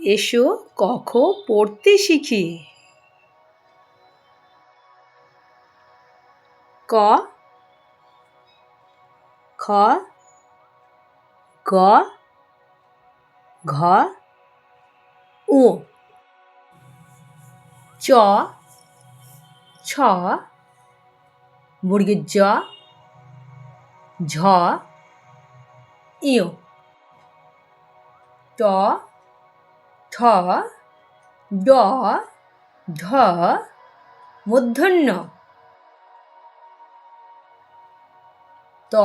এসো কখ পড়তে শিখি। ক। খ। গ। ঘ। উ। চ। ছ। বর্গের জ। ঝ। ইয় ট। ঠ ড ঢ মূর্ধন্য ত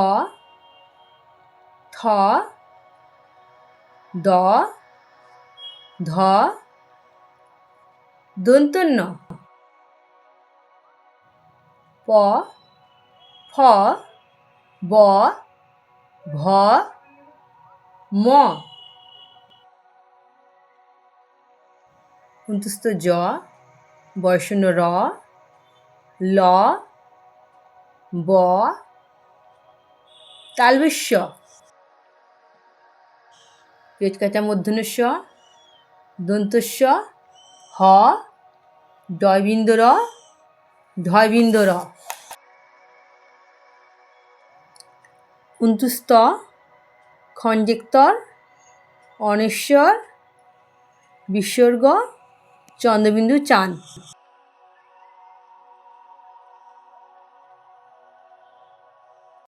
থ দ ধ দন্তন্য প ফ ব ভ ম অন্তস্থ জ বয়শূন্য র, ল, ব, তালবেশ্য। পেট কাটা মধ্যনস্য দন্তস্য হ, ডয়বিন্দর, ঢয়বিন্দর। উন্তুস্ত খঞ্জেক্তর, অনেশ্বর, বিসর্গ চন্দ্রবিন্দু চাঁদ।